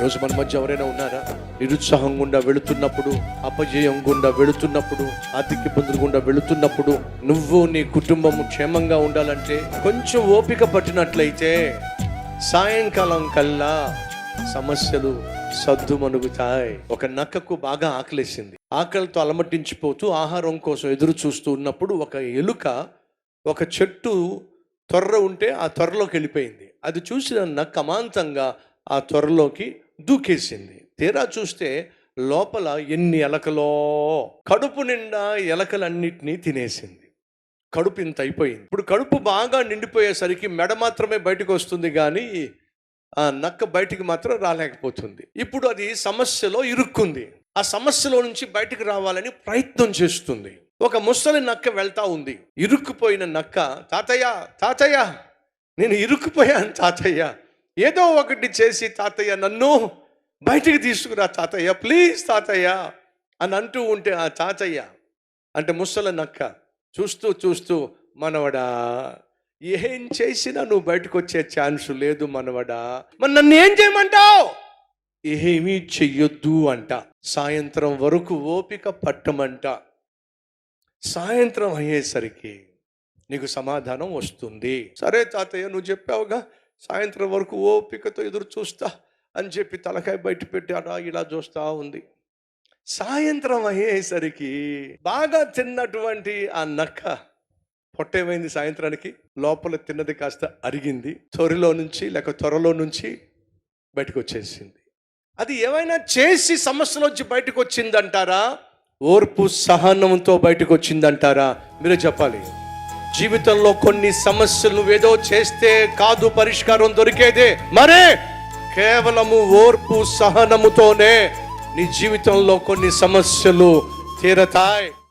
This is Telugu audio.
ఈరోజు మన మధ్య ఎవరైనా ఉన్నారా? నిరుత్సాహం గుండా వెళుతున్నప్పుడు అపజయం గుండా వెళుతున్నప్పుడు ఆర్థిక ఇబ్బందులు గుండా వెళుతున్నప్పుడు నువ్వు నీ కుటుంబము క్షేమంగా ఉండాలంటే కొంచెం ఓపిక పట్టినట్లయితే సాయంకాలం కల్లా సమస్యలు సద్దు మనుగుతాయి. ఒక నక్కకు బాగా ఆకలేసింది. ఆకలితో అలమటించిపోతూ ఆహారం కోసం ఎదురు చూస్తూ ఉన్నప్పుడు ఒక ఎలుక ఒక చెట్టు త్వర ఉంటే ఆ త్వరలోకి వెళ్ళిపోయింది. అది చూసిన నక్క అమాంతంగా ఆ త్వరలోకి దూకేసింది. తీరా చూస్తే లోపల ఎన్ని ఎలకలో కడుపు నిండా ఎలకలన్నిటినీ తినేసింది. కడుపు ఇంత అయిపోయింది. ఇప్పుడు కడుపు బాగా నిండిపోయేసరికి మెడ మాత్రమే బయటకు వస్తుంది కానీ ఆ నక్క బయటికి మాత్రం రాలేకపోతుంది. ఇప్పుడు అది సమస్యలో ఇరుక్కుంది. ఆ సమస్యలో నుంచి బయటికి రావాలని ప్రయత్నం చేస్తుంది. ఒక ముసలి నక్క వెళ్తా ఉంది. ఇరుక్కుపోయిన నక్క తాతయ్య తాతయ్య నేను ఇరుక్కుపోయాను తాతయ్య ఏదో ఒకటి చేసి తాతయ్య నన్ను బయటికి తీసుకురా తాతయ్య ప్లీజ్ తాతయ్య అని అంటూ ఉంటే ఆ తాతయ్య అంటే ముసలి నక్క చూస్తూ చూస్తూ మనవడా ఏం చేసినా నువ్వు బయటకు వచ్చే ఛాన్స్ లేదు మనవడా. మరి నన్ను ఏం చేయమంటావు? ఏమీ చెయ్యొద్దు అంట. సాయంత్రం వరకు ఓపిక పట్టమంట. సాయంత్రం అయ్యేసరికి నీకు సమాధానం వస్తుంది. సరే తాతయ్య నువ్వు చెప్పావుగా సాయంత్రం వరకు ఓపికతో ఎదురు చూస్తా అని చెప్పి తలకాయ బయట పెట్టాడా ఇలా చూస్తా ఉంది. సాయంత్రం అయ్యేసరికి బాగా తిన్నటువంటి ఆ నక్క పొట్టేమైంది సాయంత్రానికి? లోపల తిన్నది కాస్త అరిగింది. త్వరలో నుంచి లేక త్వరలో నుంచి బయటకు వచ్చేసింది అది ఏమైనా చేసి సమస్యలోంచి బయటకు వచ్చిందంటారా ఓర్పు సహనంతో బయటకు వచ్చిందంటారా మీరే చెప్పాలి. జీవితంలో కొన్ని సమస్యలు నువ్వేదో చేస్తే కాదు పరిష్కారం దొరికేదే. మరే కేవలము ఓర్పు సహనముతోనే నీ జీవితంలో కొన్ని సమస్యలు తీరతాయి.